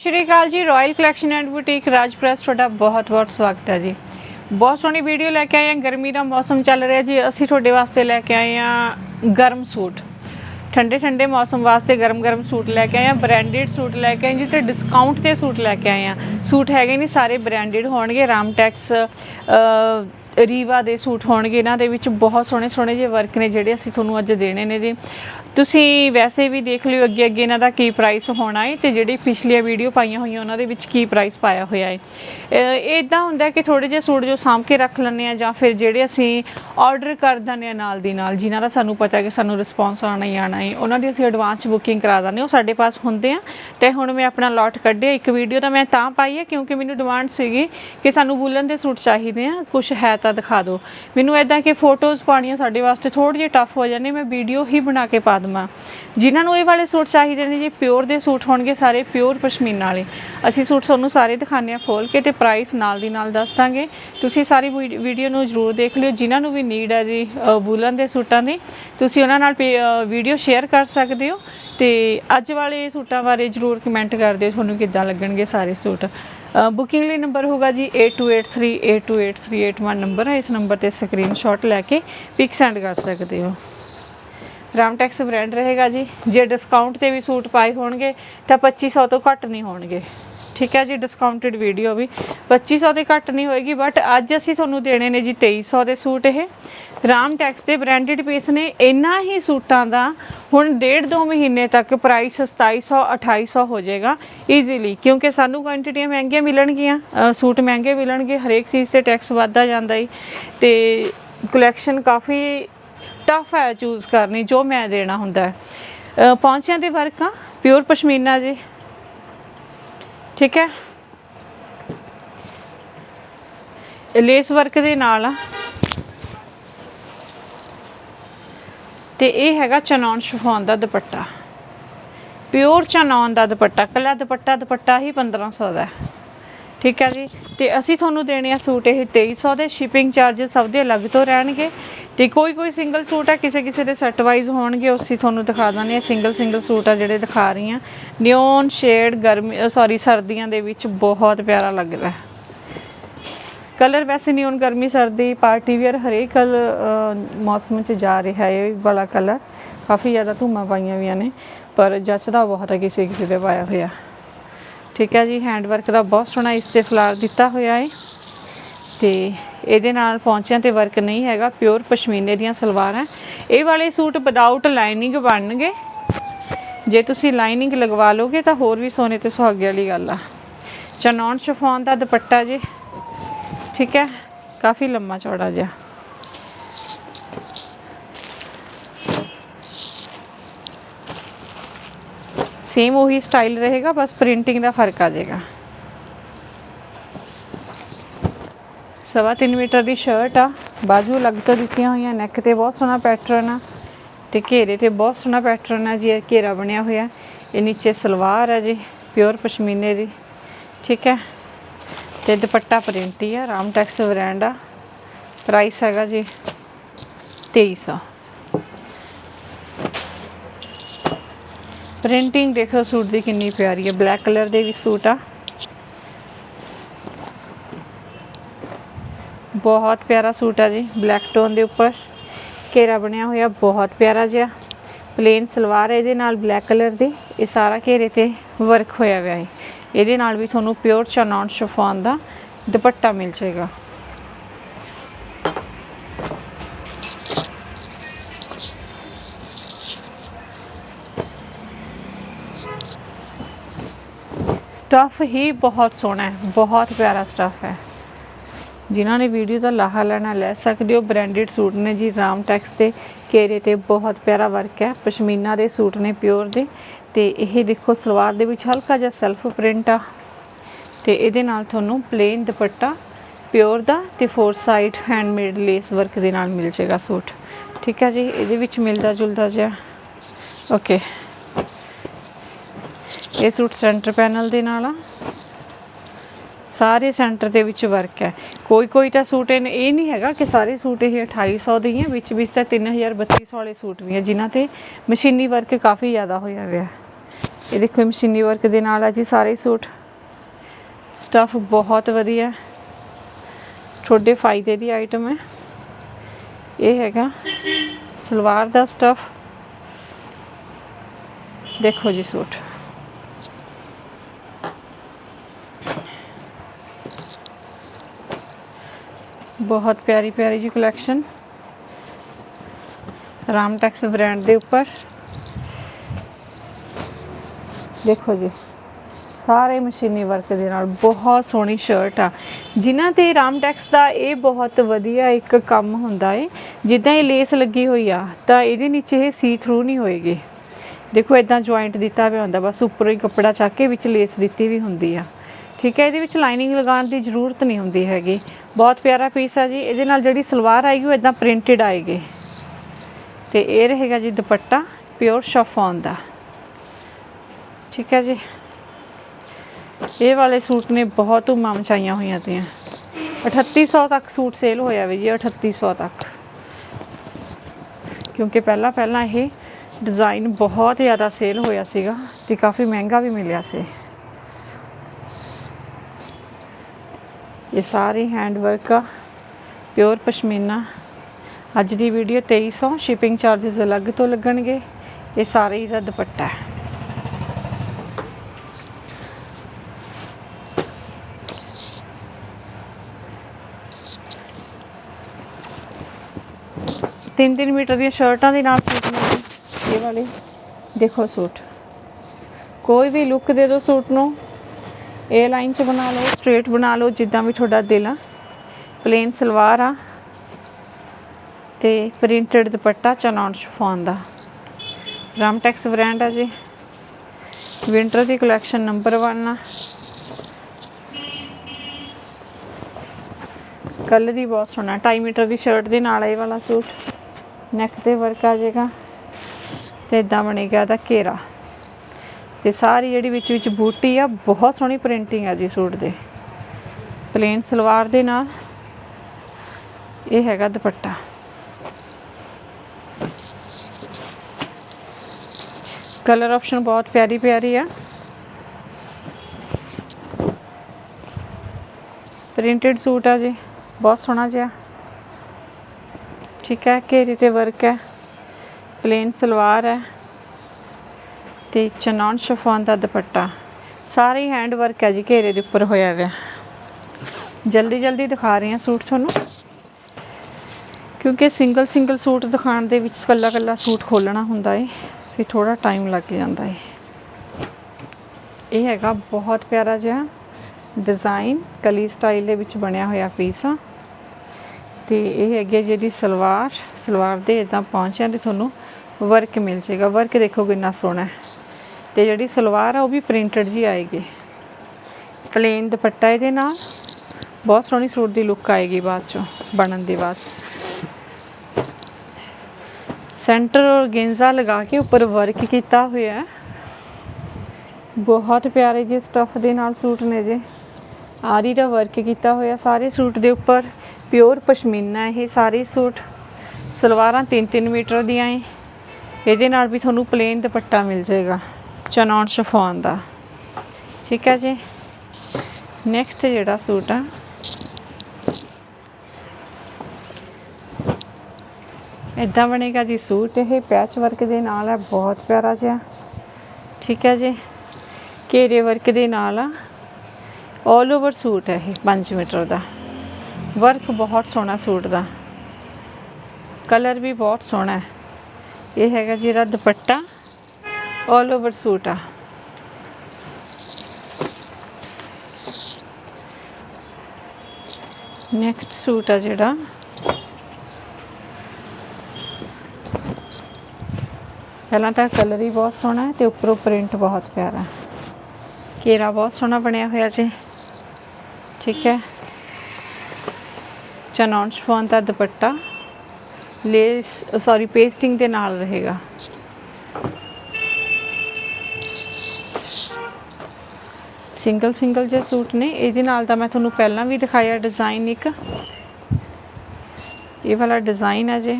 Shri Akal ji royal collection and boutique Raj press ਤੁਹਾਡਾ ਬਹੁਤ-ਬਹੁਤ ਸਵਾਗਤ ਹੈ ਜੀ। ਬਹੁਤ ਸੋਹਣੀ ਵੀਡੀਓ ਲੈ ਕੇ ਆਏ ਹਾਂ ਗਰਮੀ ਦਾ ਮੌਸਮ ਚੱਲ ਰਿਹਾ ਜੀ। ਅਸੀਂ ਤੁਹਾਡੇ ਵਾਸਤੇ ਲੈ ਕੇ ਆਏ ਹਾਂ ਗਰਮ ਸੂਟ। ਠੰਡੇ ਠੰਡੇ ਮੌਸਮ ਵਾਸਤੇ ਗਰਮ ਗਰਮ ਸੂਟ ਲੈ ਕੇ ਆਏ ਹਾਂ ਬ੍ਰਾਂਡਡ ਸੂਟ ਲੈ ਕੇ ਆਏ ਜੀ ਤੇ ਡਿਸਕਾਊਂਟ ਤੇ ਸੂਟ ਲੈ ਕੇ ਆਏ ਹਾਂ ਸੂਟ ਹੈਗੇ ਨਹੀਂ ਸਾਰੇ ਬ੍ਰਾਂਡਡ ਹੋਣਗੇ। ਰਾਮਟੈਕਸ ਰੀਵਾ ਦੇ ਸੂਟ ਹੋਣਗੇ। ਇਹਨਾਂ ਦੇ ਵਿੱਚ ਬਹੁਤ ਸੋਹਣੇ ਸੋਹਣੇ ਜਿਹੇ ਵਰਕ ਨੇ, ਜਿਹੜੇ ਅਸੀਂ ਤੁਹਾਨੂੰ ਅੱਜ ਦੇਣੇ ਨੇ ਜੀ। ਤੁਸੀਂ ਵੈਸੇ ਵੀ ਦੇਖ ਲਿਓ ਅੱਗੇ ਅੱਗੇ ਇਹਨਾਂ ਦਾ ਕੀ ਪ੍ਰਾਈਸ ਹੋਣਾ ਹੈ ਤੇ ਜਿਹੜੀ ਪਿਛਲੀਆਂ ਵੀਡੀਓ ਪਾਈਆਂ ਹੋਈਆਂ ਉਹਨਾਂ ਦੇ ਵਿੱਚ ਕੀ ਪ੍ਰਾਈਸ ਪਾਇਆ ਹੋਇਆ ਹੈ ਇਹ ਇਦਾਂ ਹੁੰਦਾ ਕਿ ਥੋੜੇ ਜਿਹੇ ਸੂਟ ਜੋ ਸਾਂਭ ਕੇ ਰੱਖ ਲੈਂਦੇ ਆ ਜਾਂ ਫਿਰ ਜਿਹੜੇ ਅਸੀਂ ਆਰਡਰ ਕਰ ਦਿੰਦੇ ਆ ਨਾਲ ਦੀ ਨਾਲ, ਜਿਨ੍ਹਾਂ ਦਾ ਸਾਨੂੰ ਪਤਾ ਕਿ ਸਾਨੂੰ ਰਿਸਪੌਂਸ ਆਣਾ ਹੀ ਆਣਾ ਹੈ ਉਹਨਾਂ ਦੀ ਅਸੀਂ ਐਡਵਾਂਸ ਬੁਕਿੰਗ ਕਰਾ ਦਿੰਦੇ ਉਹ ਸਾਡੇ ਪਾਸ ਹੁੰਦੇ ਆ। ਤੇ ਹੁਣ ਮੈਂ ਆਪਣਾ ਲੋਟ ਕੱਢਿਆ, ਇੱਕ ਵੀਡੀਓ ਤਾਂ ਮੈਂ ਤਾਂ ਪਾਈ ਹੈ ਕਿਉਂਕਿ ਮੈਨੂੰ ਡਿਮਾਂਡ ਸੀਗੀ ਕਿ ਸਾਨੂੰ ਵੂਲਨ ਦੇ ਸੂਟ ਚਾਹੀਦੇ ਆ ਕੁਝ ਹੈ ਤਾਂ ਦਿਖਾ ਦਿਓ। ਮੈਨੂੰ ਐਦਾਂ ਕਿ ਫੋਟੋਜ਼ ਪਾਉਣੀਆਂ ਸਾਡੇ ਵਾਸਤੇ ਥੋੜੀ ਜਿਹੀ ਟਫ ਹੋ ਜਾਂਦੇ, ਮੈਂ ਵੀਡੀਓ ਹੀ ਬਣਾ ਕੇ ਪਾ ਦਵਾਂ ਜਿਨ੍ਹਾਂ ਨੂੰ ਇਹ ਵਾਲੇ ਸੂਟ ਚਾਹੀਦੇ ਨੇ ਜੀ, ਪਿਓਰ ਦੇ ਸੂਟ ਹੋਣਗੇ ਸਾਰੇ ਪਿਓਰ ਪਸ਼ਮੀਨਾ ਵਾਲੇ। ਅਸੀਂ ਸੂਟ ਤੁਹਾਨੂੰ ਸਾਰੇ ਦਿਖਾਣੇ ਆ ਖੋਲ ਕੇ ਤੇ ਪ੍ਰਾਈਸ ਨਾਲ ਦੀ ਨਾਲ ਦੱਸ ਦਾਂਗੇ। ਤੁਸੀਂ ਸਾਰੀ ਵੀਡੀਓ ਨੂੰ ਜਰੂਰ ਦੇਖ ਲਿਓ। ਜਿਨ੍ਹਾਂ ਨੂੰ ਵੀ ਨੀਡ ਹੈ ਜੀ ਵੂਲਨ ਦੇ ਸੂਟਾਂ ਦੀ, ਤੁਸੀਂ ਉਹਨਾਂ ਨਾਲ ਵੀਡੀਓ ਸ਼ੇਅਰ ਕਰ ਸਕਦੇ ਹੋ। ਤੇ ਅੱਜ ਵਾਲੇ ਸੂਟਾਂ ਬਾਰੇ ਜਰੂਰ ਕਮੈਂਟ ਕਰ ਦਿਓ, ਤੁਹਾਨੂੰ ਕਿੱਦਾਂ ਲੱਗਣਗੇ ਸਾਰੇ ਸੂਟ। ਬੁਕਿੰਗ ਲਈ ਨੰਬਰ ਹੋਗਾ ਜੀ 8283828381 ਨੰਬਰ ਹੈ। ਇਸ ਨੰਬਰ ਤੇ ਸਕਰੀਨਸ਼ਾਟ ਲੈ ਕੇ ਪਿਕ ਸੈਂਡ ਕਰ ਸਕਦੇ ਹੋ। ਰਾਮਟੈਕਸ ਬ੍ਰਾਂਡ ਰਹੇਗਾ ਜੀ। ਜੇ ਡਿਸਕਾਊਂਟ ਤੇ ਵੀ ਸੂਟ ਪਾਏ ਹੋਣਗੇ, ਤਾਂ 2500 ਤੋਂ ਘੱਟ ਨਹੀਂ ਹੋਣਗੇ। ਠੀਕ ਹੈ ਜੀ ਡਿਸਕਾਊਂਟਡ ਵੀਡੀਓ ਵੀ। 2500 ਦੇ ਘੱਟ ਨਹੀਂ ਹੋਏਗੀ ਬਟ ਅੱਜ ਅਸੀਂ ਤੁਹਾਨੂੰ ਦੇਣੇ ਨੇ ਜੀ 2300 ਦੇ ਸੂਟ ਇਹ। ਰਾਮ ਟੈਕਸ ਦੇ ਬ੍ਰਾਂਡਡ ਪੀਸ ਨੇ। ਇੰਨਾ ਹੀ ਸੂਟਾਂ ਦਾ ਹੁਣ ਡੇਢ ਦੋ ਮਹੀਨੇ ਤੱਕ ਪ੍ਰਾਈਸ 2700 2800 ਹੋ ਜਾਏਗਾ ਈਜ਼ੀਲੀ ਕਿਉਂਕਿ ਸਾਨੂੰ ਕੁਆਂਟੀਟੀਆਂ ਮਹਿੰਗੀਆਂ ਮਿਲਣਗੀਆਂ ਸੂਟ ਮਹਿੰਗੇ ਮਿਲਣਗੇ, ਹਰੇਕ ਚੀਜ਼ ਤੇ ਟੈਕਸ ਵੱਧਦਾ ਜਾਂਦਾ ਹੈ ਤੇ ਕਲੈਕਸ਼ਨ ਕਾਫੀ ਟਫ ਹੈ ਚੂਜ਼ ਕਰਨੀ, ਜੋ ਮੈਂ ਦੇਣਾ ਹੁੰਦਾ ਹੈ। ਪੌਂਚਿਆਂ ਦੇ ਵਰਕ ਆ ਪਿਓਰ ਪਸ਼ਮੀਨਾ ਜੀ। ਠੀਕ ਹੈ? ਲੇਸ ਵਰਕ ਦੇ ਨਾਲ ਆ। ਤੇ ਇਹ ਹੈਗਾ ਚਨੌਨ ਸ਼ਿਫੋਨ ਦਾ ਦੁਪੱਟਾ। ਪਿਓਰ ਚਨੌਨ ਦਾ ਦੁਪੱਟਾ, ਕੱਲਾ ਦੁਪੱਟਾ ਦੁਪੱਟਾ ਹੀ 1500 ਦਾ ਹੈ। ਠੀਕ ਹੈ ਜੀ? ਤੇ ਅਸੀਂ ਤੁਹਾਨੂੰ ਦੇਣੇ ਆ ਸੂਟ ਇਹ 2300 ਦੇ। ਸ਼ਿਪਿੰਗ ਚਾਰजेस ਸਭ ਦੇ ਅਲੱਗ ਤੋਂ ਰਹਿਣਗੇ। ਤੇ ਕੋਈ ਕੋਈ ਸਿੰਗਲ ਸੂਟ ਆ, ਕਿਸੇ ਕਿਸੇ ਦੇ ਸੈੱਟ ਵਾਈਜ਼ ਹੋਣਗੇ, ਉਹ ਅਸੀਂ ਤੁਹਾਨੂੰ ਦਿਖਾ ਦਾਂਗੇ ਆ ਸਿੰਗਲ ਸਿੰਗਲ ਸੂਟ ਆ ਜਿਹੜੇ ਦਿਖਾ ਰਹੀ ਆ ਨਿਓਨ ਸ਼ੇਡ ਗਰਮੀ ਸੌਰੀ ਸਰਦੀਆਂ ਦੇ ਵਿੱਚ ਬਹੁਤ ਪਿਆਰਾ ਲੱਗਦਾ ਹੈ। ਕਲਰ ਵੈਸੇ ਨਿਓਨ ਗਰਮੀ, ਸਰਦੀ ਪਾਰਟੀ ਵੇਅਰ ਹਰੇਕ ਮੌਸਮ 'ਚ ਜਾ ਰਿਹਾ ਹੈ ਇਹ ਵਾਲਾ ਕਲਰ ਕਾਫੀ ਜ਼ਿਆਦਾ ਧੂਮਾਂ ਪਾਈਆਂ ਹੋਈਆਂ ਨੇ, ਪਰ ਜੱਚਦਾ ਬਹੁਤ ਹੈ ਕਿਸੇ ਕਿਸੇ ਦੇ ਪਾਇਆ ਹੋਇਆ। ਠੀਕ ਹੈ ਜੀ ਹੈਂਡ ਵਰਕ ਦਾ ਬਹੁਤ ਸੋਹਣਾ ਇਸ ਤੇ ਫਲਾਰ ਦਿੱਤਾ ਹੋਇਆ ਹੈ ਤੇ ਇਹਦੇ ਨਾਲ ਪੌਂਚਿਆਂ ਤੇ ਵਰਕ ਨਹੀਂ ਹੈਗਾ ਪਿਓਰ ਪਸ਼ਮੀਨੇ ਦੀਆਂ ਸਲਵਾਰਾਂ ਇਹ ਵਾਲੇ ਸੂਟ ਵਿਦਆਊਟ ਲਾਈਨਿੰਗ ਬਣਨਗੇ। ਜੇ ਤੁਸੀਂ ਲਾਈਨਿੰਗ ਲਗਵਾ ਲੋਗੇ ਤਾਂ ਹੋਰ ਵੀ ਸੋਨੇ ਤੇ ਸੁਹਾਗੇ ਵਾਲੀ ਗੱਲ ਆ। ਚਨੌਨ ਸ਼ਿਫੋਨ ਦਾ ਦੁਪੱਟਾ ਜੀ, ਠੀਕ ਹੈ, ਕਾਫੀ ਲੰਮਾ ਚੌੜਾ ਜਿਹਾ। ਸੇਮ ਉਹੀ ਸਟਾਈਲ ਰਹੇਗਾ, ਬਸ ਪ੍ਰਿੰਟਿੰਗ ਦਾ ਫ਼ਰਕ ਆ ਜਾਏਗਾ। ਸਵਾ ਤਿੰਨ ਮੀਟਰ ਦੀ ਸ਼ਰਟ ਆ, ਬਾਜੂ ਲੱਗ ਤੋਂ ਦਿੱਤੀਆਂ ਹੋਈਆਂ ਨੈਕ ਤੇ ਬਹੁਤ ਸੋਹਣਾ ਪੈਟਰਨ ਆ ਤੇ ਘੇਰੇ ਤੇ ਬਹੁਤ ਸੋਹਣਾ ਪੈਟਰਨ ਆ ਜੀ, ਇਹ ਘੇਰਾ ਬਣਿਆ ਹੋਇਆ। ਇਹ ਨੀਚੇ ਸਲਵਾਰ ਹੈ ਜੀ ਪਿਓਰ ਪਸ਼ਮੀਨੇ ਦੀ, ਠੀਕ ਹੈ। ਤੇ ਦੁਪੱਟਾ ਪ੍ਰਿੰਟ ਹੀ ਆ ਰਾਮਟੈਕਸ ਬ੍ਰਾਂਡ ਆ। ਪ੍ਰਾਈਸ ਹੈਗਾ ਜੀ 2300 ਪ੍ਰਿੰਟਿੰਗ ਦੇਖੋ ਸੂਟ ਦੀ ਕਿੰਨੀ ਪਿਆਰੀ ਹੈ ਬਲੈਕ ਕਲਰ ਦੇ ਵੀ ਸੂਟ ਆ। ਬਹੁਤ ਪਿਆਰਾ ਸੂਟ ਆ ਜੀ ਬਲੈਕ ਟੋਨ ਦੇ ਉੱਪਰ। ਘੇਰਾ ਬਣਿਆ ਹੋਇਆ, ਬਹੁਤ ਪਿਆਰਾ ਜਿਹਾ। ਪਲੇਨ ਸਲਵਾਰ ਹੈ ਇਹਦੇ ਨਾਲ ਬਲੈਕ ਕਲਰ ਦੀ। ਇਹ ਸਾਰਾ ਘੇਰੇ ਤੇ ਵਰਕ ਹੋਇਆ ਹੋਇਆ ਹੈ। ਇਹਦੇ ਨਾਲ ਵੀ ਤੁਹਾਨੂੰ ਪਿਓਰ ਚਨੌਨ ਸ਼ਿਫੋਨ ਦਾ ਦੁਪੱਟਾ ਮਿਲ ਜਾਏਗਾ। ਸਟਫ ਹੀ ਬਹੁਤ ਸੋਹਣਾ ਹੈ, ਬਹੁਤ ਪਿਆਰਾ ਸਟਫ ਹੈ। ਜਿਨ੍ਹਾਂ ਨੇ ਵੀਡੀਓ ਦਾ ਲਾਹਾ ਲੈਣਾ, ਲੈ ਸਕਦੇ ਹੋ। ਬ੍ਰਾਂਡਡ ਸੂਟ ਨੇ ਜੀ, ਰਾਮ ਟੈਕਸ ਤੇ ਕੇਰੇ ਤੇ ਬਹੁਤ ਪਿਆਰਾ ਵਰਕ ਹੈ। ਪਸ਼ਮੀਨਾ ਦੇ ਸੂਟ ਨੇ ਪਿਓਰ ਦੇ। ਤੇ ਇਹ ਦੇਖੋ, ਸਲਵਾਰ ਦੇ ਵਿੱਚ ਹਲਕਾ ਜਿਹਾ ਸੈਲਫ ਪ੍ਰਿੰਟ ਆ। ਤੇ ਇਹਦੇ ਨਾਲ ਤੁਹਾਨੂੰ ਪਲੇਨ ਦੁਪੱਟਾ ਪਿਓਰ ਦਾ ਤੇ four side handmade lace work ਦੇ ਨਾਲ ਮਿਲ ਜਾਏਗਾ ਸੂਟ। ਠੀਕ ਹੈ ਜੀ, ਇਹਦੇ ਵਿੱਚ ਮਿਲਦਾ ਜੁਲਦਾ ਜਿਹਾ। ਓਕੇ ਇਹ ਸੂਟ ਸੈਂਟਰ ਪੈਨਲ ਦੇ ਨਾਲ ਆ। ਸਾਰੇ ਸੈਂਟਰ ਦੇ ਵਿੱਚ ਵਰਕ ਹੈ। ਕੋਈ ਕੋਈ ਤਾਂ ਸੂਟ ਇਹ ਇਹ ਨਹੀਂ ਹੈਗਾ ਕਿ ਸਾਰੇ ਸੂਟ ਇਹ 2800 ਦੇ ਹੀ ਹੈ ਵਿੱਚ ਵਿੱਚ ਤਾਂ 3000 3200 ਵਾਲੇ ਸੂਟ ਵੀ ਹੈ ਜਿਨ੍ਹਾਂ ਤੇ ਮਸ਼ੀਨੀ ਵਰਕ ਕਾਫੀ ਜ਼ਿਆਦਾ ਹੋਇਆ ਹੋਇਆ ਇਹ ਦੇਖੋ ਮਸ਼ੀਨੀ ਵਰਕ ਦੇ ਨਾਲ ਆ ਜੀ ਸਾਰੇ ਸੂਟ। ਸਟਫ ਬਹੁਤ ਵਧੀਆ ਤੁਹਾਡੇ ਫਾਇਦੇ ਦੀ ਆਈਟਮ ਹੈ। ਇਹ ਹੈਗਾ ਸਲਵਾਰ ਦਾ ਸਟਫ ਦੇਖੋ ਜੀ ਸੂਟ। ਬਹੁਤ ਪਿਆਰੀ ਪਿਆਰੀ ਜੀ ਕਲੈਕਸ਼ਨ ਰਾਮਟੈਕਸ ਬ੍ਰਾਂਡ ਦੇ ਉੱਪਰ। ਦੇਖੋ ਜੀ, ਸਾਰੇ ਮਸ਼ੀਨੀ ਵਰਕ ਦੇ ਨਾਲ ਬਹੁਤ ਸੋਹਣੀ ਸ਼ਰਟ ਆ। ਜਿਨ੍ਹਾਂ ਤੇ ਰਾਮਟੈਕਸ ਦਾ ਇਹ ਬਹੁਤ ਵਧੀਆ ਇੱਕ ਕੰਮ ਹੁੰਦਾ ਏ, ਜਿੱਦਾਂ ਇਹ ਲੇਸ ਲੱਗੀ ਹੋਈ ਆ, ਤਾਂ ਇਹਦੇ ਨੀਚੇ ਇਹ ਸੀ ਥਰੂ ਨਹੀਂ ਹੋਏਗੀ। ਦੇਖੋ ਇਦਾਂ ਜੁਆਇੰਟ ਦਿੱਤਾ ਪਿਆ ਹੁੰਦਾ, ਬਸ ਉੱਪਰੋਂ ਹੀ ਕੱਪੜਾ ਚੱਕ ਕੇ ਵਿੱਚ ਲੇਸ ਦਿੱਤੀ ਵੀ ਹੁੰਦੀ ਆ। ਠੀਕ ਹੈ, ਇਹਦੇ ਵਿੱਚ ਲਾਈਨਿੰਗ ਲਗਾਉਣ ਦੀ ਜ਼ਰੂਰਤ ਨਹੀਂ ਹੁੰਦੀ ਹੈਗੀ। ਬਹੁਤ ਪਿਆਰਾ ਪੀਸ ਆ ਜੀ। ਇਹਦੇ ਨਾਲ ਜਿਹੜੀ ਸਲਵਾਰ ਆਏਗੀ, ਉਹ ਇਦਾਂ ਪ੍ਰਿੰਟਡ ਆਏਗੀ। ਤੇ ਇਹ ਰਹੇਗਾ ਜੀ ਦੁਪੱਟਾ ਪਿਓਰ ਸ਼ਫੋਨ ਦਾ। ਠੀਕ ਹੈ ਜੀ। ਇਹ ਵਾਲੇ ਸੂਟ ਨੇ ਬਹੁਤ ਧੂਮਾਂ ਮਚਾਈਆਂ ਹੋਈਆਂ ਤੀਆਂ 3800 ਤੱਕ ਸੂਟ ਸੇਲ ਹੋਇਆ ਵੀ ਜੀ 3800 ਤੱਕ। ਕਿਉਂਕਿ ਪਹਿਲਾਂ ਪਹਿਲਾਂ ਇਹ ਡਿਜ਼ਾਈਨ ਬਹੁਤ ਜ਼ਿਆਦਾ ਸੇਲ ਹੋਇਆ ਸੀਗਾ ਤੇ ਕਾਫੀ ਮਹਿੰਗਾ ਵੀ ਮਿਲਿਆ ਸੀ। ਇਹ ਸਾਰੇ ਹੈਂਡ ਵਰਕ ਆ ਪਿਓਰ ਪਸ਼ਮੀਨਾ। ਅੱਜ ਦੀ ਵੀਡੀਓ 2300 ਸ਼ਿਪਿੰਗ ਚਾਰजेस ਅਲੱਗ ਤੋਂ ਲੱਗਣਗੇ। ਇਹ ਸਾਰੇ ਇਹਦਾ ਦੁਪੱਟਾ ਹੈ। ਤਿੰਨ ਤਿੰਨ ਮੀਟਰ ਦੀਆਂ ਸ਼ਰਟਾਂ ਦੇ ਨਾਲ ਸੂਟ ਨੇ। ਇਹ ਵਾਲੇ ਦੇਖੋ ਸੂਟ। ਕੋਈ ਵੀ ਲੁੱਕ ਦੇ ਦਿਓ ਸੂਟ ਨੂੰ। ਇਹ ਲਾਈਨ ਚ ਬਣਾ ਲਓ ਸਟ੍ਰੇਟ ਬਣਾ ਲਓ, ਜਿੱਦਾਂ ਵੀ ਤੁਹਾਡਾ ਦਿਲ ਆ। ਪਲੇਨ ਸਲਵਾਰ ਆ ਤੇ ਪ੍ਰਿੰਟਡ ਦੁਪੱਟਾ ਚਨੌਨ ਸ਼ਿਫੋਨ ਦਾ। ਰਾਮਟੈਕਸ ਬ੍ਰਾਂਡ ਆ ਜੀ। ਵਿੰਟਰ ਦੀ ਕਲੈਕਸ਼ਨ ਨੰਬਰ 1 ਆ। ਕਲਰ ਹੀ ਬਹੁਤ ਸੋਹਣਾ 2.5 ਮੀਟਰ ਦੀ ਸ਼ਰਟ ਦੇ ਨਾਲ ਇਹ ਵਾਲਾ ਸੂਟ। ਨੈਕ ਤੇ ਵਰਕ ਆ ਜਾਏਗਾ ਤੇ ਇਦਾਂ ਬਣੇਗਾ ਇਹਦਾ ਘੇਰਾ। ਤੇ ਸਾਰੀ ਜਿਹੜੀ ਵਿੱਚ ਵਿੱਚ ਬੂਟੀ ਆ, ਬਹੁਤ ਸੋਹਣੀ ਪ੍ਰਿੰਟਿੰਗ ਆ ਜੀ ਸੂਟ ਦੇ। ਪਲੇਨ ਸਲਵਾਰ ਦੇ ਨਾਲ ਇਹ ਹੈਗਾ ਦੁਪੱਟਾ। ਕਲਰ ਆਪਸ਼ਨ ਬਹੁਤ ਪਿਆਰੀ ਪਿਆਰੀ ਆ। ਪ੍ਰਿੰਟਡ ਸੂਟ ਆ ਜੀ, ਬਹੁਤ ਸੋਹਣਾ ਜਿਹਾ। ਠੀਕ ਹੈ ਘੇਰੀ ਤੇ ਵਰਕ ਹੈ? ਪਲੇਨ ਸਲਵਾਰ ਹੈ। ਤੇ ਚਨੌਨ ਸ਼ਫਾਨ ਦਾ ਦੁਪੱਟਾ। ਸਾਰੇ ਹੈਂਡ ਵਰਕ ਹੈ ਜੀ, ਘੇਰੇ ਦੇ ਉੱਪਰ ਹੋਇਆ ਹੋਇਆ ਜਲਦੀ ਜਲਦੀ ਦਿਖਾ ਰਹੇ ਹਾਂ ਸੂਟ ਤੁਹਾਨੂੰ। ਕਿਉਂਕਿ ਸਿੰਗਲ ਸਿੰਗਲ ਸੂਟ ਦਿਖਾਉਣ ਦੇ ਵਿੱਚ ਕੱਲਾ ਕੱਲਾ ਸੂਟ ਖੋਲਣਾ ਹੁੰਦਾ ਏ, ਫਿਰ ਥੋੜਾ ਟਾਈਮ ਲੱਗ ਜਾਂਦਾ ਏ। ਇਹ ਹੈਗਾ ਬਹੁਤ ਪਿਆਰਾ ਜਿਹਾ ਡਿਜ਼ਾਈਨ ਕਲੀ ਸਟਾਈਲ ਦੇ ਵਿੱਚ ਬਣਿਆ ਹੋਇਆ ਪੀਸ ਆ। ਤੇ ਇਹ ਹੈਗੇ ਜਿਹਦੀ ਸਲਵਾਰ ਸਲਵਾਰ ਦੇ ਇਦਾਂ ਪਹੁੰਚਿਆ ਤੇ ਤੁਹਾਨੂੰ ਵਰਕ ਮਿਲ ਜਾਏਗਾ। ਵਰਕ ਦੇਖੋ ਕਿੰਨਾ ਸੋਹਣਾ ਹੈ। ਤੇ ਜਿਹੜੀ ਸਲਵਾਰ ਆ ਉਹ ਵੀ ਪ੍ਰਿੰਟਡ ਜੀ ਆਏਗੀ। ਪਲੇਨ ਦੁਪੱਟਾ ਇਹਦੇ ਨਾਲ। ਬਹੁਤ ਸੋਹਣੀ ਸੂਟ ਦੀ ਲੁੱਕ ਆਏਗੀ ਬਾਅਦ ਚੋਂ, ਬਣਨ ਦੇ ਬਾਅਦ। ਸੈਂਟਰ ਔਰਗੇਂਜ਼ਾ ਲਗਾ ਕੇ ਉੱਪਰ ਵਰਕ ਕੀਤਾ ਹੋਇਆ ਹੈ। ਬਹੁਤ ਪਿਆਰੇ ਜਿਹੇ ਸਟਫ ਦੇ ਨਾਲ ਸੂਟ ਨੇ ਜੇ। ਆਰੀ ਦਾ ਵਰਕ ਕੀਤਾ ਹੋਇਆ ਸਾਰੇ ਸੂਟ ਦੇ ਉੱਪਰ। ਪਿਓਰ ਪਸ਼ਮੀਨਾ ਇਹ ਸਾਰੇ ਸੂਟ। ਸਲਵਾਰਾਂ 3-3 ਮੀਟਰ ਦੀਆਂ ਏ। ਇਹਦੇ ਨਾਲ ਵੀ ਤੁਹਾਨੂੰ ਪਲੇਨ ਦੁਪੱਟਾ ਮਿਲ ਜਾਏਗਾ। ਚਨੌਨ ਸ਼ਫੋਨ ਦਾ। ਠੀਕ ਹੈ ਜੀ। ਨੈਕਸਟ ਜਿਹੜਾ ਸੂਟ ਆ। ਇਦਾਂ ਬਣੇਗਾ ਜੀ ਸੂਟ ਇਹ। ਪੈਚ ਵਰਕ ਦੇ ਨਾਲ ਹੈ ਬਹੁਤ ਪਿਆਰਾ ਜਿਹਾ। ਠੀਕ ਹੈ ਜੀ। ਘੇਰੇ ਵਰਕ ਦੇ ਨਾਲ ਆ। 올 ਓਵਰ ਸੂਟ ਹੈ ਇਹ 5 ਮੀਟਰ ਦਾ। ਵਰਕ ਬਹੁਤ ਸੋਹਣਾ ਸੂਟ ਦਾ। ਕਲਰ ਵੀ ਬਹੁਤ ਸੋਹਣਾ। ਹੈ ਇਹ ਹੈਗਾ ਜਿਹੜਾ ਦੁਪੱਟਾ 올 ਓਵਰ ਸੂਟ ਆ ਨੈਕਸਟ ਸੂਟ ਆ ਜਿਹੜਾ ਪਹਿਲਾਂ ਤਾਂ ਕਲਰ ਹੀ ਬਹੁਤ ਸੋਹਣਾ ਹੈ ਤੇ ਉੱਪਰੋਂ ਪ੍ਰਿੰਟ ਬਹੁਤ ਪਿਆਰਾ ਘੇਰਾ ਬਹੁਤ ਸੋਹਣਾ ਬਣਿਆ ਹੋਇਆ ਜੀ ਠੀਕ ਹੈ ਚਨੌਨ ਸ਼ਫੋਨ ਦਾ ਦੁਪੱਟਾ ਲੇਸ ਸੌਰੀ ਪੇਸਟਿੰਗ ਦੇ ਨਾਲ ਰਹੇਗਾ ਸਿੰਗਲ ਸਿੰਗਲ ਜਿਹੇ ਸੂਟ ਨੇ, ਇਹਦੇ ਨਾਲ ਦਾ ਮੈਂ ਤੁਹਾਨੂੰ ਪਹਿਲਾਂ ਵੀ ਦਿਖਾਇਆ ਡਿਜ਼ਾਈਨ ਇੱਕ। ਇਹ ਵਾਲਾ ਡਿਜ਼ਾਈਨ ਹੈ ਜੇ,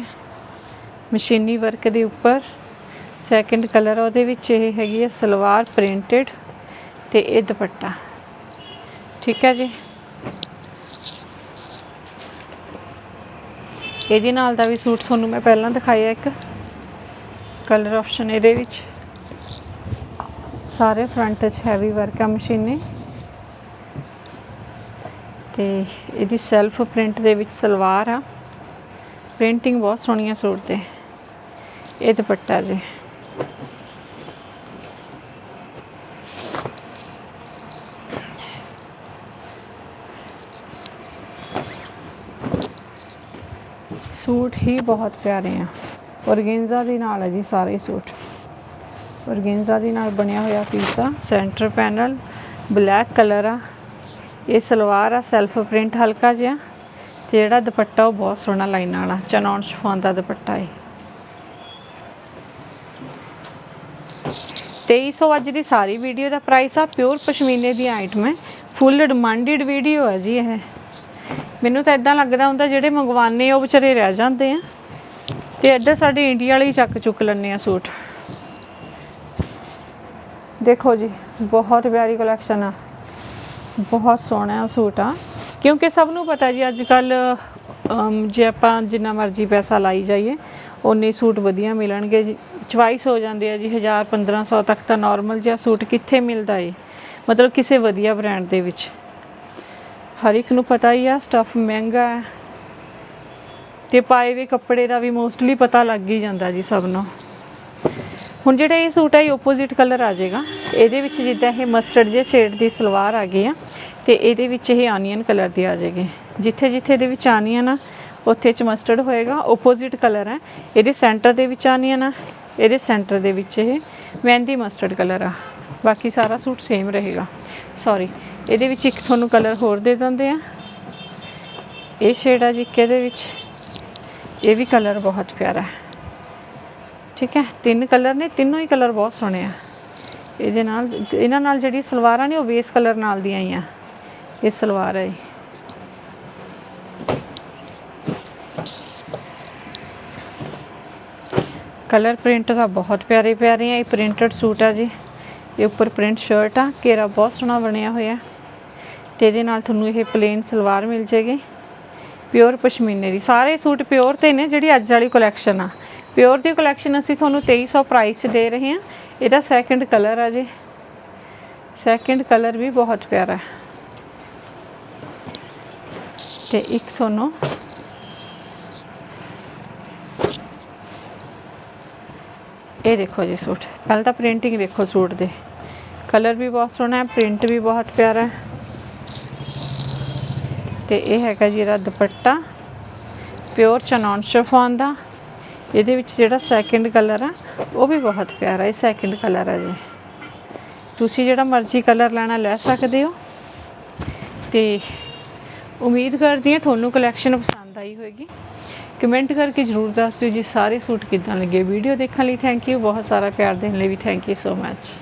ਮਸ਼ੀਨੀ ਵਰਕ ਦੇ ਉੱਪਰ। ਸੈਕੰਡ ਕਲਰ ਉਹਦੇ ਵਿੱਚ ਇਹ ਹੈਗੀ ਹੈ ਸਲਵਾਰ ਪ੍ਰਿੰਟਡ ਤੇ ਇਹ ਦੁਪੱਟਾ। ਠੀਕ ਹੈ ਜੀ? ਇਹਦੇ ਨਾਲ ਦਾ ਵੀ ਸੂਟ ਤੁਹਾਨੂੰ ਮੈਂ ਪਹਿਲਾਂ ਦਿਖਾਇਆ ਇੱਕ। ਕਲਰ ਆਪਸ਼ਨ ਇਹਦੇ ਵਿੱਚ। ਸਾਰੇ ਫਰੰਟ 'ਚ ਹੈਵੀ ਵਰਕ ਆ ਮਸ਼ੀਨੇ। ਤੇ ਇਹਦੀ ਸੈਲਫ ਪ੍ਰਿੰਟ ਦੇ ਵਿੱਚ ਸਲਵਾਰ ਆ। ਪ੍ਰਿੰਟਿੰਗ ਬਹੁਤ ਸੋਹਣੀ ਆ ਸੂਟ ਤੇ ਇਹ ਦੁਪੱਟਾ ਜੀ। ਸੂਟ ਹੀ ਬਹੁਤ ਪਿਆਰੇ ਆ। ਔਰਗੇਂਜ਼ਾ ਦੇ ਨਾਲ ਹੈ ਜੀ ਸਾਰੇ ਸੂਟ। ਔਰਗੇਂਜ਼ਾ ਦੇ ਨਾਲ ਬਣਿਆ ਹੋਇਆ ਪੀਸ ਆ ਸੈਂਟਰ ਪੈਨਲ, ਬਲੈਕ ਕਲਰ ਆ। ਇਹ ਸਲਵਾਰ ਆ, ਸੈਲਫ ਪ੍ਰਿੰਟ ਹਲਕਾ ਜਿਹਾ ਤੇ ਜਿਹੜਾ ਦੁਪੱਟਾ ਉਹ ਬਹੁਤ ਸੋਹਣਾ ਲਾਈਨਾਂ ਵਾਲਾ ਚਨੌਨ ਸ਼ਿਫੋਨ ਦਾ ਦੁਪੱਟਾ ਹੈ 2300 ਅੱਜ ਦੀ ਸਾਰੀ ਵੀਡੀਓ ਦਾ ਪ੍ਰਾਈਸ ਆ ਪਿਓਰ ਪਸ਼ਮੀਨੇ ਦੀ ਆਈਟਮ ਹੈ। ਫੁੱਲ ਡਿਮਾਂਡਡ ਵੀਡੀਓ ਹੈ ਜੀ ਇਹ। ਮੈਨੂੰ ਤਾਂ ਇਦਾਂ ਲੱਗਦਾ ਹੁੰਦਾ ਜਿਹੜੇ ਮੰਗਵਾਨੇ ਉਹ ਵਿਚਾਰੇ ਰਹਿ ਜਾਂਦੇ ਆ। ਤੇ ਇੱਧਰ ਸਾਡੇ ਇੰਡੀਆ ਵਾਲੇ ਚੱਕ ਚੁੱਕ ਲੈਂਦੇ ਆ ਸੂਟ। ਦੇਖੋ ਜੀ, ਬਹੁਤ ਪਿਆਰੀ ਕਲੈਕਸ਼ਨ ਆ। ਬਹੁਤ ਸੋਹਣਾ ਸੂਟ ਆ। ਕਿਉਂਕਿ ਸਭ ਨੂੰ ਪਤਾ ਜੀ ਅੱਜ ਕੱਲ ਜੇ ਆਪਾਂ ਜਿੰਨਾ ਮਰਜ਼ੀ ਪੈਸਾ ਲਾਈ ਜਾਈਏ ਉਨੇ ਸੂਟ ਵਧੀਆ ਮਿਲਣਗੇ ਜੀ। ਚੁਆਇਸ ਹੋ ਜਾਂਦੇ ਆ ਜੀ 1000 1500 ਤੱਕ ਤਾਂ ਨਾਰਮਲ ਜਿਹਾ ਸੂਟ ਕਿੱਥੇ ਮਿਲਦਾ ਏ? ਮਤਲਬ ਕਿਸੇ ਵਧੀਆ ਬ੍ਰਾਂਡ ਦੇ ਵਿੱਚ। ਹਰ ਇੱਕ ਨੂੰ ਪਤਾ ਹੀ ਆ ਸਟਫ ਮਹਿੰਗਾ ਹੈ। ਤੇ ਪਾਏ ਵੀ ਕੱਪੜੇ ਦਾ ਵੀ ਮੋਸਟਲੀ ਪਤਾ ਲੱਗ ਹੀ ਜਾਂਦਾ ਜੀ ਸਭ ਨੂੰ। ਹੁਣ ਜਿਹੜਾ ਇਹ ਸੂਟ ਹੈ ਇਹ ਆਪੋਜ਼ਿਟ ਕਲਰ ਆ ਜਾਏਗਾ। ਇਹਦੇ ਵਿੱਚ ਜਿੱਦਾਂ ਇਹ ਮਸਟਰਡ ਜੇ ਸ਼ੇਡ ਦੀ ਸਲਵਾਰ ਆ ਗਈ ਆ ਤੇ ਇਹਦੇ ਵਿੱਚ ਇਹ ਆਨੀਅਨ ਕਲਰ ਦੀ ਆ ਜਾਏਗੀ। ਜਿੱਥੇ ਜਿੱਥੇ ਇਹਦੇ ਵਿੱਚ ਆਨੀਅਨ ਆ, ਉੱਥੇ ਚ ਮਸਟਰਡ ਹੋਏਗਾ ਆਪੋਜ਼ਿਟ ਕਲਰ ਹੈ ਇਹਦੇ ਸੈਂਟਰ ਦੇ ਵਿੱਚ ਆਨੀਅਨ ਆ, ਇਹਦੇ ਸੈਂਟਰ ਦੇ ਵਿੱਚ ਇਹ ਮਹਿੰਦੀ ਮਸਟਰਡ ਕਲਰ ਆ। ਬਾਕੀ ਸਾਰਾ ਸੂਟ ਸੇਮ ਰਹੇਗਾ। ਸੌਰੀ ਇਹਦੇ ਵਿੱਚ ਇੱਕ ਤੁਹਾਨੂੰ ਕਲਰ ਹੋਰ ਦੇ ਦਿੰਦੇ ਆ। ਇਹ ਸ਼ੇਡ ਆ ਜੀ ਇੱਕ ਇਹਦੇ ਵਿੱਚ। ਇਹ ਵੀ ਕਲਰ ਬਹੁਤ ਪਿਆਰਾ ਹੈ। ਠੀਕ ਹੈ? ਤਿੰਨ ਕਲਰ ਨੇ, ਤਿੰਨੋਂ ਹੀ ਕਲਰ ਬਹੁਤ ਸੋਹਣੇ ਆ। ਇਹਦੇ ਨਾਲ, ਇਹਨਾਂ ਨਾਲ ਜਿਹੜੀ ਸਲਵਾਰਾਂ ਨੇ, ਉਹ ਬੇਸ ਕਲਰ ਨਾਲ ਦੀਆਂ ਹੀ ਆ। ਇਹ ਸਲਵਾਰ ਹੈ ਜੀ। ਕਲਰ ਪ੍ਰਿੰਟ ਦਾ ਬਹੁਤ ਪਿਆਰੇ ਪਿਆਰੇ ਆ, ਇਹ ਪ੍ਰਿੰਟਡ ਸੂਟ ਆ ਜੀ। ਇਹ ਉੱਪਰ ਪ੍ਰਿੰਟ ਸ਼ਰਟ ਆ, ਘੇਰਾ ਬਹੁਤ ਸੋਹਣਾ ਬਣਿਆ ਹੋਇਆ। ਤੇ ਇਹਦੇ ਨਾਲ ਤੁਹਾਨੂੰ ਇਹ ਪਲੇਨ ਸਲਵਾਰ ਮਿਲ ਜੇਗੀ। ਪਿਓਰ ਪਸ਼ਮੀਨੇ ਦੀ। ਸਾਰੇ ਸੂਟ ਪਿਓਰ ਤੇ ਨੇ, ਜਿਹੜੀ ਅੱਜ ਵਾਲੀ ਕਲੈਕਸ਼ਨ ਆ। ਪਿਓਰ ਦੀ ਕਲੈਕਸ਼ਨ ਅਸੀਂ ਤੁਹਾਨੂੰ 2300 ਪ੍ਰਾਈਸ 'ਚ ਦੇ ਰਹੇ ਹਾਂ। ਇਹਦਾ ਸੈਕੰਡ ਕਲਰ ਆ ਜੀ। ਸੈਕੰਡ ਕਲਰ ਵੀ ਬਹੁਤ ਪਿਆਰਾ ਹੈ। ਤੇ ਇੱਕ ਤੁਹਾਨੂੰ ਇਹ ਦੇਖੋ ਜੀ ਸੂਟ। ਪਹਿਲਾਂ ਤਾਂ ਪ੍ਰਿੰਟਿੰਗ ਦੇਖੋ ਸੂਟ ਦੇ। ਕਲਰ ਵੀ ਬਹੁਤ ਸੋਹਣਾ ਹੈ ਪ੍ਰਿੰਟ ਵੀ ਬਹੁਤ ਪਿਆਰਾ ਹੈ। ਤੇ ਇਹ ਹੈਗਾ ਜੀ ਇਹਦਾ ਦੁਪੱਟਾ। ਪਿਓਰ ਚਨੌਨ ਸ਼ਿਫੋਨ ਦਾ। ਇਹਦੇ ਵਿੱਚ ਜਿਹੜਾ ਸੈਕਿੰਡ ਕਲਰ ਆ, ਉਹ ਵੀ ਬਹੁਤ ਪਿਆਰਾ ਹੈ ਸੈਕਿੰਡ ਕਲਰ ਆ ਜੀ। ਤੁਸੀਂ ਜਿਹੜਾ ਮਰਜ਼ੀ ਕਲਰ ਲੈਣਾ ਲੈ ਸਕਦੇ ਹੋ। ਤੇ ਉਮੀਦ ਕਰਦੀ ਹਾਂ ਤੁਹਾਨੂੰ ਕਲੈਕਸ਼ਨ ਪਸੰਦ ਆਈ ਹੋਵੇਗੀ ਕਮੈਂਟ ਕਰਕੇ ਜਰੂਰ ਦੱਸ ਦਿਓ ਜੀ, ਸਾਰੇ ਸੂਟ ਕਿੱਦਾਂ ਲੱਗੇ। ਵੀਡੀਓ ਦੇਖਣ ਲਈ ਥੈਂਕ ਯੂ ਬਹੁਤ ਸਾਰਾ ਪਿਆਰ ਦੇਣ ਲਈ ਵੀ ਥੈਂਕ ਯੂ ਸੋ ਮੱਚ